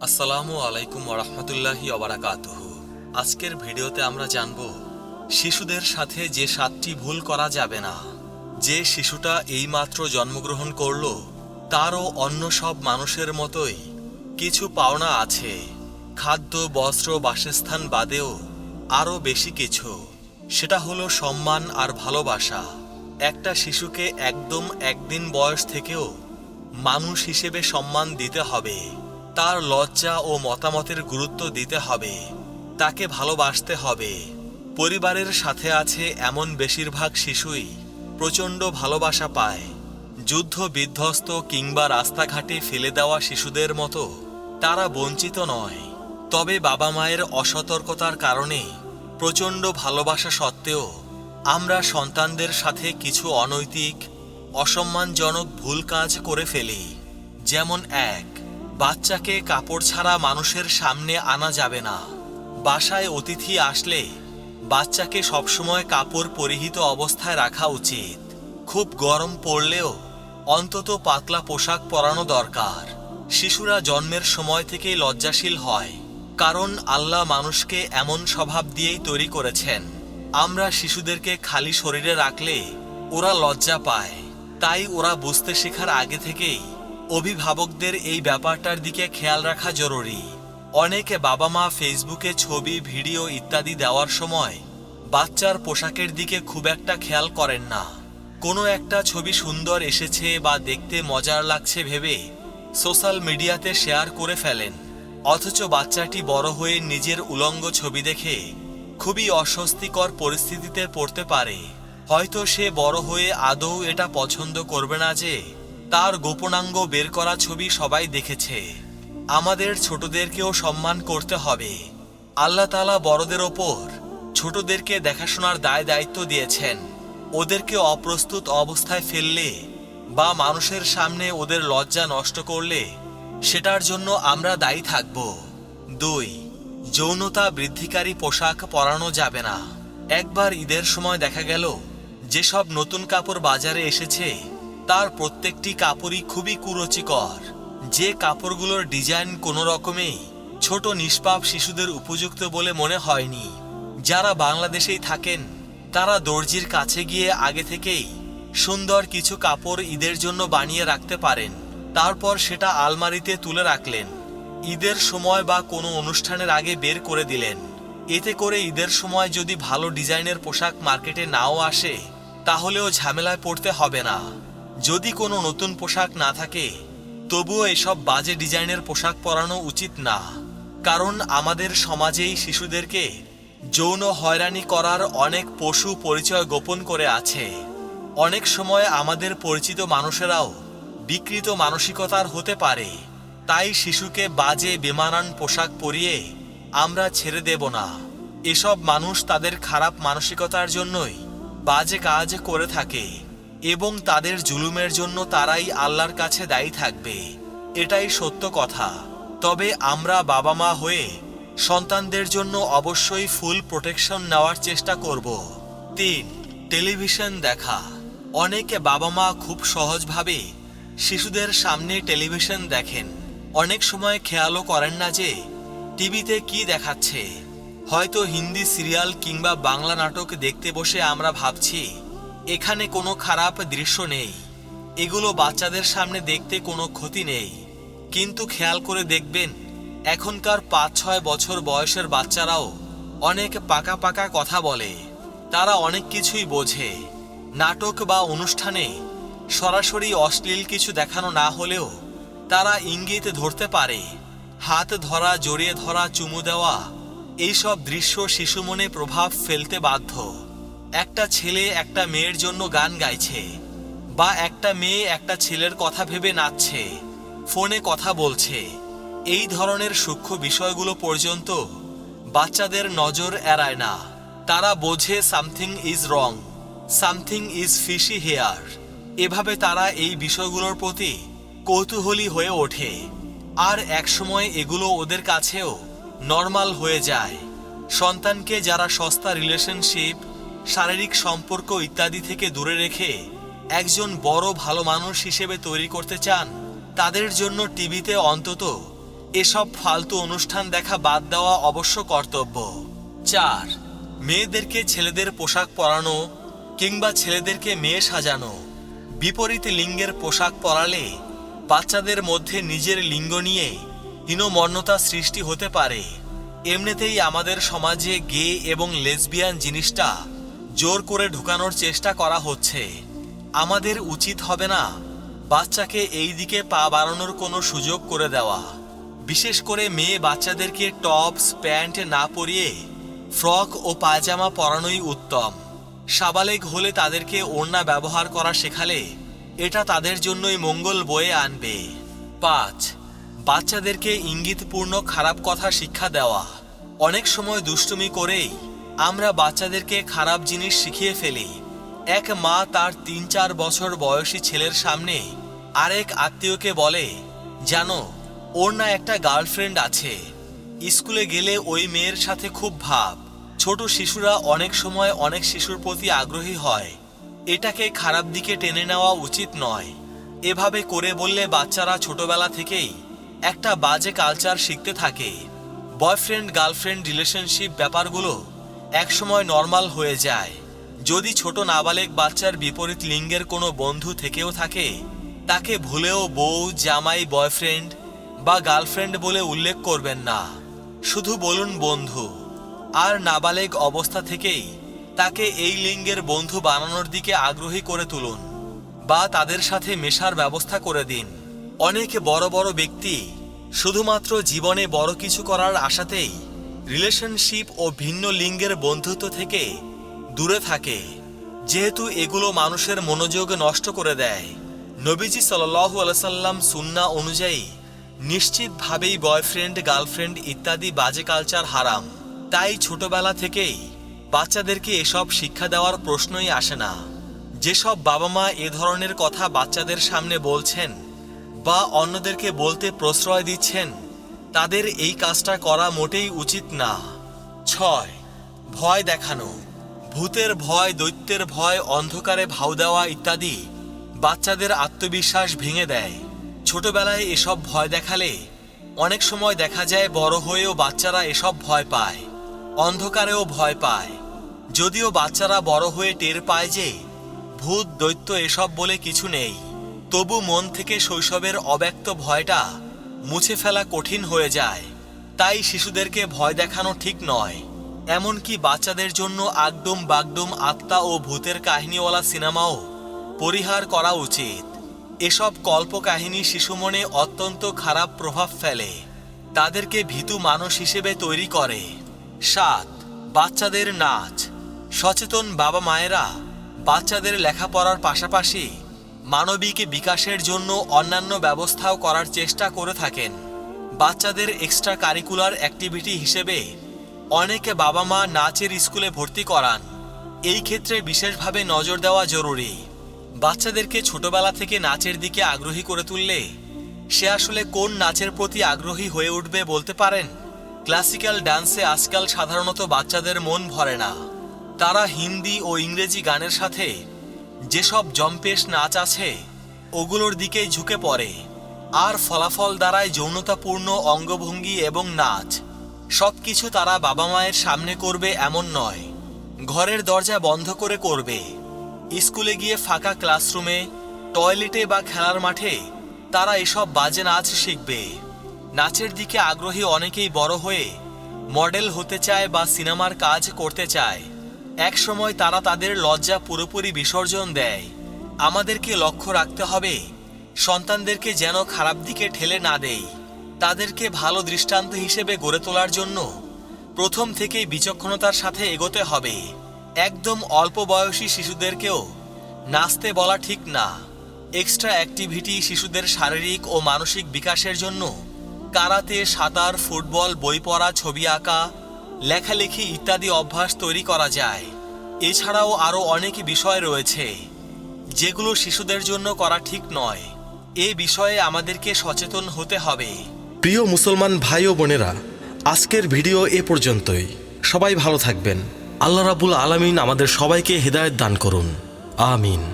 আসসালামু আলাইকুম ওরহমতুল্লাহি অবরাকাতুহ আজকের ভিডিওতে আমরা জানব, শিশুদের সাথে যে সাতটি ভুল করা যাবে না, যে শিশুটা এইমাত্র জন্মগ্রহণ করল, তারও অন্য সব মানুষের মতোই কিছু পাওনা আছে, খাদ্য, বস্ত্র, বাসস্থান বাদেও আরও বেশি কিছু। সেটা হলো সম্মান আর ভালোবাসা। একটা শিশুকে একদম একদিন বয়স থেকেও মানুষ হিসেবে সম্মান দিতে হবে। তার লজ্জা ও মতামতের গুরুত্ব দিতে হবে। তাকে ভালোবাসতে হবে। পরিবারের সাথে আছে এমন বেশিরভাগ শিশুই প্রচণ্ড ভালোবাসা পায়। যুদ্ধ বিধ্বস্ত কিংবা রাস্তাঘাটে ফেলে দেওয়া শিশুদের মতো তারা বঞ্চিত নয়। তবে বাবা মায়ের অসতর্কতার কারণে প্রচণ্ড ভালোবাসা সত্ত্বেও আমরা সন্তানদের সাথে কিছু অনৈতিক, অসম্মানজনক ভুল কাজ করে ফেলি। যেমন এক বাচ্চাকে কাপড় ছাড়া মানুষের সামনে আনা যাবে না। বাসায় অতিথি আসলে বাচ্চাকে সবসময় কাপড় পরিহিত অবস্থায় রাখা উচিত। খুব গরম পড়লেও অন্তত পাতলা পোশাক পরানো দরকার। শিশুরা জন্মের সময় থেকেই লজ্জাশীল হয়, কারণ আল্লাহ মানুষকে এমন স্বভাব দিয়েই তৈরি করেছেন। আমরা শিশুদেরকে খালি শরীরে রাখলে ওরা লজ্জা পায়, তাই ওরা বুঝতে শেখার আগে থেকেই অভিভাবকদের এই ব্যাপারটার দিকে খেয়াল রাখা জরুরি। অনেকে বাবা মা ফেসবুকে ছবি, ভিডিও ইত্যাদি দেওয়ার সময় বাচ্চার পোশাকের দিকে খুব একটা খেয়াল করেন না। কোনো একটা ছবি সুন্দর এসেছে বা দেখতে মজার লাগছে ভেবে সোশ্যাল মিডিয়াতে শেয়ার করে ফেলেন। অথচ বাচ্চাটি বড় হয়ে নিজের উলঙ্গ ছবি দেখে খুবই অস্বস্তিকর পরিস্থিতিতে পড়তে পারে। হয়তো সে বড় হয়ে আদৌ এটা পছন্দ করবে না যে তার গোপনাঙ্গ বের করা ছবি সবাই দেখেছে। আমাদের ছোটদেরকেও সম্মান করতে হবে। আল্লাহ তালা বড়দের ওপর ছোটদেরকে দেখাশোনার দায় দায়িত্ব দিয়েছেন। ওদেরকে অপ্রস্তুত অবস্থায় ফেললে বা মানুষের সামনে ওদের লজ্জা নষ্ট করলে সেটার জন্য আমরা দায়ী থাকব। দুই, যৌনতা বৃদ্ধিকারী পোশাক পরানো যাবে না। একবার ঈদের সময় দেখা গেল, যেসব নতুন কাপড় বাজারে এসেছে তার প্রত্যেকটি কাপড়ই খুবই কুরুচিকর। যে কাপড়গুলোর ডিজাইন কোনো রকমেই ছোট নিষ্পাপ শিশুদের উপযুক্ত বলে মনে হয়নি। যারা বাংলাদেশেই থাকেন, তারা দর্জির কাছে গিয়ে আগে থেকেই সুন্দর কিছু কাপড় ঈদের জন্য বানিয়ে রাখতে পারেন। তারপর সেটা আলমারিতে তুলে রাখলেন। ঈদের সময় বা কোনো অনুষ্ঠানের আগে বের করে দিলেন। এতে করে ঈদের সময় যদি ভালো ডিজাইনের পোশাক মার্কেটে নাও আসে, তাহলেও ঝামেলায় পড়তে হবে না। যদি কোনো নতুন পোশাক না থাকে, তবুও এসব বাজে ডিজাইনের পোশাক পরানো উচিত না। কারণ আমাদের সমাজেই শিশুদেরকে যৌন হয়রানি করার অনেক পশু পরিচয় গোপন করে আছে। অনেক সময় আমাদের পরিচিত মানুষেরাও বিকৃত মানসিকতার হতে পারে। তাই শিশুকে বাজে, বেমানান পোশাক পরিয়ে আমরা ছেড়ে দেব না। এসব মানুষ তাদের খারাপ মানসিকতার জন্যই বাজে কাজ করে থাকে। এবং তাদের জুলুমের জন্য তারাই আল্লাহর কাছে দায়ী থাকবে। এটাই সত্য কথা। তবে আমরা বাবা মা হয়ে সন্তানদের জন্য অবশ্যই ফুল প্রোটেকশন নেওয়ার চেষ্টা করব। তিন টেলিভিশন দেখা। অনেকে বাবা মা খুব সহজভাবে শিশুদের সামনে টেলিভিশন দেখেন। অনেক সময় খেয়ালও করেন না যে টিভিতে কি দেখাচ্ছে। হয়তো হিন্দি সিরিয়াল কিংবা বাংলা নাটক দেখতে বসে আমরা ভাবছি এখানে কোনো খারাপ দৃশ্য নেই। এগুলো বাচ্চাদের সামনে দেখতে কোনো ক্ষতি নেই। কিন্তু খেয়াল করে দেখবেন, এখনকার পাঁচ ছয় বছর বয়সের বাচ্চারাও অনেক পাকা পাকা কথা বলে। তারা অনেক কিছুই বোঝে। নাটক বা অনুষ্ঠানে সরাসরি অশ্লীল কিছু দেখানো না হলেও তারা ইঙ্গিত ধরতে পারে। হাত ধরা, জড়িয়ে ধরা, চুমু দেওয়া, এইসব দৃশ্য শিশু মনে প্রভাব ফেলতে বাধ্য। একটা ছেলে একটা মেয়ের জন্য গান গাইছে, বা একটা মেয়ে একটা ছেলের কথা ভেবে নাচছে, ফোনে কথা বলছে। এই ধরনের সূক্ষ্ম বিষয়গুলো পর্যন্ত বাচ্চাদের নজর এড়ায় না। তারা বোঝে something is wrong, something is fishy here. এভাবে তারা এই বিষয়গুলোর প্রতি কৌতূহলী হয়ে ওঠে। আর একসময় এগুলো ওদের কাছেও নর্মাল হয়ে যায়। সন্তানকে যারা সস্তা রিলেশনশিপ শারীরিক সম্পর্ক ইত্যাদি থেকে দূরে রেখে একজন বড় ভালো মানুষ হিসেবে তৈরি করতে চান, তাদের জন্য টিভিতে অন্তত এসব ফালতু অনুষ্ঠান দেখা বাদ দেওয়া অবশ্য কর্তব্য। চার, মেয়েদেরকে ছেলেদের পোশাক পরানো কিংবা ছেলেদেরকে মেয়ে সাজানো। বিপরীত লিঙ্গের পোশাক পরালে বাচ্চাদের মধ্যে নিজের লিঙ্গ নিয়ে হীনমন্যতা সৃষ্টি হতে পারে। এমনিতেই আমাদের সমাজে গে এবং লেসবিয়ান জিনিসটা জোর করে ঢুকানোর চেষ্টা করা হচ্ছে। আমাদের উচিত হবে না বাচ্চাকে এই দিকে পা বাড়ানোর কোনো সুযোগ করে দেওয়া। বিশেষ করে মেয়ে বাচ্চাদেরকে টপস, প্যান্ট না পরিয়ে ফ্রক ও পায়জামা পরানোই উত্তম। সাবালেগ হলে তাদেরকে ওড়না ব্যবহার করা শেখালে এটা তাদের জন্যই মঙ্গল বয়ে আনবে। পাঁচ, বাচ্চাদেরকে ইঙ্গিতপূর্ণ খারাপ কথা শিক্ষা দেওয়া। অনেক সময় দুষ্টুমি করেই আমরা বাচ্চাদেরকে খারাপ জিনিস শিখিয়ে ফেলি। এক মা তার তিন চার বছর বয়সী ছেলের সামনে আরেক আত্মীয়কে বলে, জানো, ওর না একটা গার্লফ্রেন্ড আছে। স্কুলে গেলে ওই মেয়ের সাথে খুব ভাব। ছোট শিশুরা অনেক সময় অনেক শিশুর প্রতি আগ্রহী হয়। এটাকে খারাপ দিকে টেনে নেওয়া উচিত নয়। এভাবে করে বললে বাচ্চারা ছোটবেলা থেকেই একটা বাজে কালচার শিখতে থাকে। বয়ফ্রেন্ড গার্লফ্রেন্ড রিলেশনশিপ ব্যাপারগুলো একসময় নর্মাল হয়ে যায়। যদি ছোট নাবালেক বাচ্চার বিপরীত লিঙ্গের কোনো বন্ধু থেকেও থাকে, তাকে ভুলেও বউ, জামাই, বয়ফ্রেন্ড বা গার্লফ্রেন্ড বলে উল্লেখ করবেন না। শুধু বলুন বন্ধু। আর নাবালেগ অবস্থা থেকেই তাকে এই লিঙ্গের বন্ধু বানানোর দিকে আগ্রহী করে তুলুন বা তাদের সাথে মেশার ব্যবস্থা করে দিন। অনেক বড় বড় ব্যক্তি শুধুমাত্র জীবনে বড় কিছু করার আশাতেই রিলেশনশিপ ও ভিন্ন লিঙ্গের বন্ধুত্ব থেকে দূরে থাকে, যেহেতু এগুলো মানুষের মনোযোগ নষ্ট করে দেয়। নবীজি সাল্লাহু আলসাল্লাম সুন্না অনুযায়ী নিশ্চিতভাবেই বয়ফ্রেন্ড, গার্লফ্রেন্ড ইত্যাদি বাজে কালচার হারাম। তাই ছোটবেলা থেকেই বাচ্চাদেরকে এসব শিক্ষা দেওয়ার প্রশ্নই আসে না। যেসব বাবা মা এ ধরনের কথা বাচ্চাদের সামনে বলছেন বা অন্যদেরকে বলতে প্রশ্রয় দিচ্ছেন তাদের এই কাজটা করা মোটেই উচিত না। ছয়, ভয় দেখানো। ভূতের ভয়, দৈত্যের ভয়, অন্ধকারে ভাও দেওয়া ইত্যাদি বাচ্চাদের আত্মবিশ্বাস ভেঙে দেয়। ছোটবেলায় এসব ভয় দেখালে অনেক সময় দেখা যায় বড় হয়েও বাচ্চারা এসব ভয় পায়, অন্ধকারেও ভয় পায়। যদিও বাচ্চারা বড় হয়ে টের পায় যে ভূত, দৈত্য এসব বলে কিছু নেই, তবু মন থেকে শৈশবের অব্যক্ত ভয়টা মুছে ফেলা কঠিন হয়ে যায়। তাই শিশুদেরকে ভয় দেখানো ঠিক নয়। এমনকি বাচ্চাদের জন্য আগডুম বাগডুম আত্মা ও ভূতের কাহিনীওয়ালা সিনেমাও পরিহার করা উচিত। এসব কল্পকাহিনী শিশু মনে অত্যন্ত খারাপ প্রভাব ফেলে। তাদেরকে ভীতু মানুষ হিসেবে তৈরি করে। সাত, বাচ্চাদের নাচ। সচেতন বাবা মায়েরা বাচ্চাদের লেখাপড়ার পাশাপাশি মানবিক বিকাশের জন্য অন্যান্য ব্যবস্থাও করার চেষ্টা করে থাকেন। বাচ্চাদের এক্সট্রা কারিকুলার অ্যাক্টিভিটি হিসেবে অনেকে বাবা মা নাচের স্কুলে ভর্তি করান। এই ক্ষেত্রে বিশেষভাবে নজর দেওয়া জরুরি। বাচ্চাদেরকে ছোটবেলা থেকে নাচের দিকে আগ্রহী করে তুললে সে আসলে কোন নাচের প্রতি আগ্রহী হয়ে উঠবে বলতে পারেন? ক্লাসিক্যাল ডান্সে আজকাল সাধারণত বাচ্চাদের মন ভরে না। তারা হিন্দি ও ইংরেজি গানের সাথে যেসব জম্পেশ নাচ আছে, ওগুলোর দিকেই ঝুঁকে পড়ে। আর ফলাফল দ্বারায় যৌনতাপূর্ণ অঙ্গভঙ্গি এবং নাচ, সবকিছু তারা বাবা মায়ের সামনে করবে এমন নয়। ঘরের দরজা বন্ধ করে করবে। স্কুলে গিয়ে ফাঁকা ক্লাসরুমে, টয়লেটে বা খেলার মাঠে তারা এসব বাজে নাচ শিখবে। নাচের দিকে আগ্রহী অনেকেই বড় হয়ে মডেল হতে চায় বা সিনেমার কাজ করতে চায়। এক সময় তারা তাদের লজ্জা পুরোপুরি বিসর্জন দেয়। আমাদেরকে লক্ষ্য রাখতে হবে, সন্তানদেরকে যেন খারাপ দিকে ঠেলে না দেই। তাদেরকে ভালো দৃষ্টান্ত হিসেবে গড়ে তোলার জন্য প্রথম থেকেই বিচক্ষণতার সাথে এগোতে হবে। একদম অল্প বয়সী শিশুদেরকেও নাচতে বলা ঠিক না। এক্সট্রা অ্যাক্টিভিটি শিশুদের শারীরিক ও মানসিক বিকাশের জন্য কারাতে, সাঁতার, ফুটবল, বই পড়া, ছবি আঁকা লেখালেখি ইত্যাদি অভ্যাস তৈরি করা যায়। এছাড়াও আরও অনেক বিষয় রয়েছে, যেগুলো শিশুদের জন্য করা ঠিক নয়। এ বিষয়ে আমাদেরকে সচেতন হতে হবে। প্রিয় মুসলমান ভাই ও বোনেরা, আজকের ভিডিও এ পর্যন্তই। সবাই ভালো থাকবেন। আল্লাহ রাবুল আলামিন আমাদের সবাইকে হেদায়েত দান করুন। আমিন।